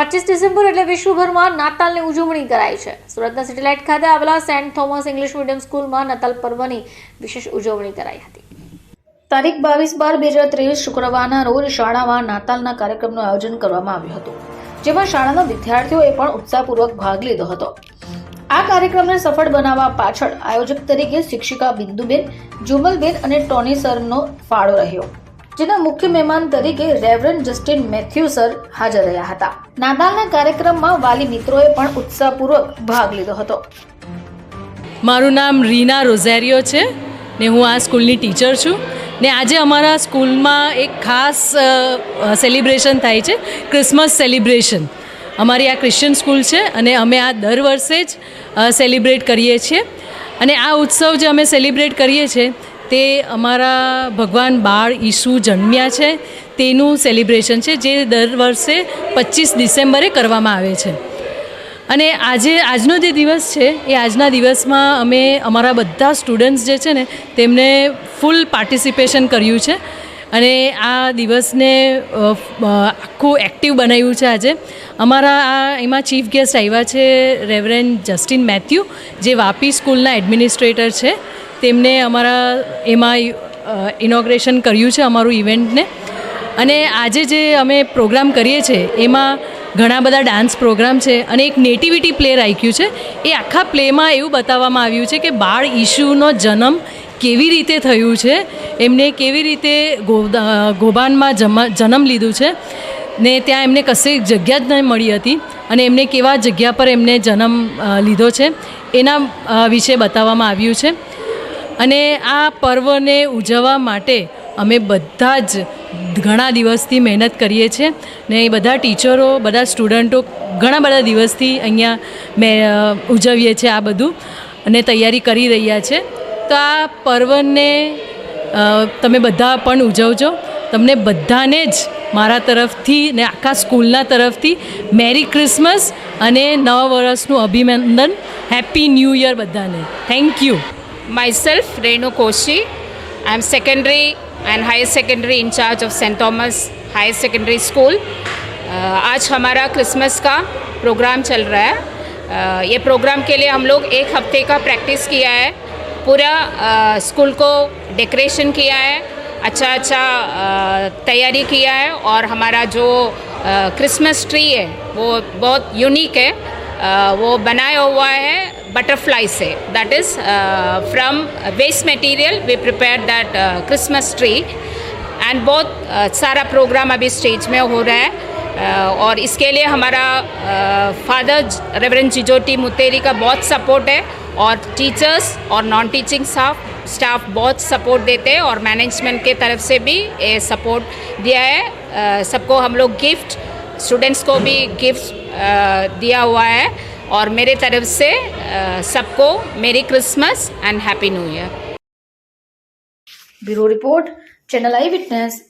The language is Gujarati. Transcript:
પચીસ ડિસેમ્બર એટલે વિશ્વભરમાં નાતાલની ઉજવણી કરાય છે. સુરતના સેટેલાઇટ ખાતે આવેલા સેન્ટ થોમસ ઇંગ્લિશ મીડિયમ સ્કૂલમાં નાતાલ પર્વની વિશેષ ઉજવણી કરાઈ હતી. તારીખ બાવીસ બાર બે હજાર ત્રેવીસ શુક્રવારના રોજ શાળામાં નાતાલના કાર્યક્રમનું આયોજન કરવામાં આવ્યું હતું. જેમાં શાળાના વિદ્યાર્થીઓએ પણ ઉત્સાહપૂર્વક ભાગ લીધો હતો. આ કાર્યક્રમને સફળ બનાવવા પાછળ આયોજક તરીકે શિક્ષિકા બિંદુબેન, જુમલબેન અને ટોની સરનો ફાળો રહ્યો. જેના મુખ્ય મહેમાન તરીકે રેવરન જસ્ટિન મેથ્યુ સર હાજર રહ્યા હતા. નાતાલના કાર્યક્રમમાં વાલી મિત્રોએ પણ ઉત્સાહપૂર્વક ભાગ લીધો હતો. મારું નામ રીના રોઝેરિયો છે. ને હું આ સ્કૂલની ટીચર છું. ને આજે અમારા સ્કૂલમાં એક ખાસ સેલિબ્રેશન થાય છે. ક્રિસમસ સેલિબ્રેશન અમારી આ ક્રિશ્ચિયન સ્કૂલ છે અને અમે આ દર વર્ષે જ સેલિબ્રેટ કરીએ છીએ. અને આ ઉત્સવ જે અમે સેલિબ્રેટ કરીએ છીએ તે અમારા ભગવાન બાળ ઈસુ જન્મ્યા છે. તેનું સેલિબ્રેશન છે, જે દર વર્ષે પચીસ ડિસેમ્બરે કરવામાં આવે છે. અને આજે, આજનો જે દિવસ છે, એ આજના દિવસમાં અમે અમારા બધા સ્ટુડન્ટ્સ જે છે ને, તેમને ફૂલ પાર્ટિસિપેશન કર્યું છે. અને આ દિવસને આખું એક્ટિવ બનાવ્યું છે આજે. અમારા આ એમાં ચીફ ગેસ્ટ આવ્યા છે રેવરેન જસ્ટિન મેથ્યુ જે વાપી સ્કૂલના એડમિનિસ્ટ્રેટર છે. તેમને અમારા એમાં ઇનોગ્રેશન કર્યું છે અમારું ઇવેન્ટને અને આજે જે અમે પ્રોગ્રામ કરીએ છીએ એમાં ઘણા બધા ડાન્સ પ્રોગ્રામ છે અને એક નેટિવિટી પ્લે રાખ્યું છે. એ આખા પ્લેમાં એવું બતાવવામાં આવ્યું છે કે બાળ ઈશુનો જન્મ કેવી રીતે થયું છે? એમને કેવી રીતે ગોબાનમાં જન્મ લીધું છે? ને ત્યાં એમને કશે જગ્યા જ નહીં મળી હતી અને એમને કેવા જગ્યા પર એમને જન્મ લીધો છે એના વિશે બતાવવામાં આવ્યું છે. અને આ પર્વને ઉજવવા માટે અમે બધા જ ઘણા દિવસથી મહેનત કરીએ છીએ ને બધા ટીચરો, બધા સ્ટુડન્ટો ઘણા બધા દિવસથી અહીંયા મેં ઉજવીએ છીએ આ બધું અને તૈયારી કરી રહ્યા છે. તો આ પર્વને અ, તમે બધા પણ ઉજવજો તમને બધાને જ મારા તરફથી ને આખા સ્કૂલના તરફથી મેરી ક્રિસમસ અને નવા વર્ષનું અભિનંદન હેપી ન્યૂ યર બધાને thank you Myself, Renu Koshi. I am secondary and higher secondary in charge of St. Thomas Higher Secondary School. Uh, आज हमारा क्रिसमस का प्रोग्राम चल रहा है uh, ये प्रोग्राम के लिए हम लोग एक हफ्ते का प्रैक्टिस किया है पूरा स्कूल को डेकोरेशन किया है अच्छा अच्छा तैयारी किया है और हमारा जो क्रिसमस ट्री है वो बहुत यूनिक है uh, वो बनाया हुआ है बटरफ्लाई से that is from waste material we prepare that Christmas tree and बहुत सारा प्रोग्राम अभी स्टेज में हो रहा है और इसके लिए हमारा फादर रेवरेंड जिजोटी मुतेरी का बहुत सपोर्ट है और टीचर्स और नॉन टीचिंग स्टाफ स्टाफ बहुत सपोर्ट देते हैं और मैनेजमेंट के तरफ़ से भी ये सपोर्ट दिया है। सबको हम लोग गिफ्ट स्टूडेंट्स को भी गिफ्ट दिया हुआ है और मेरे तरफ़ से सबको merry Christmas and happy new year bureau report channel eyewitness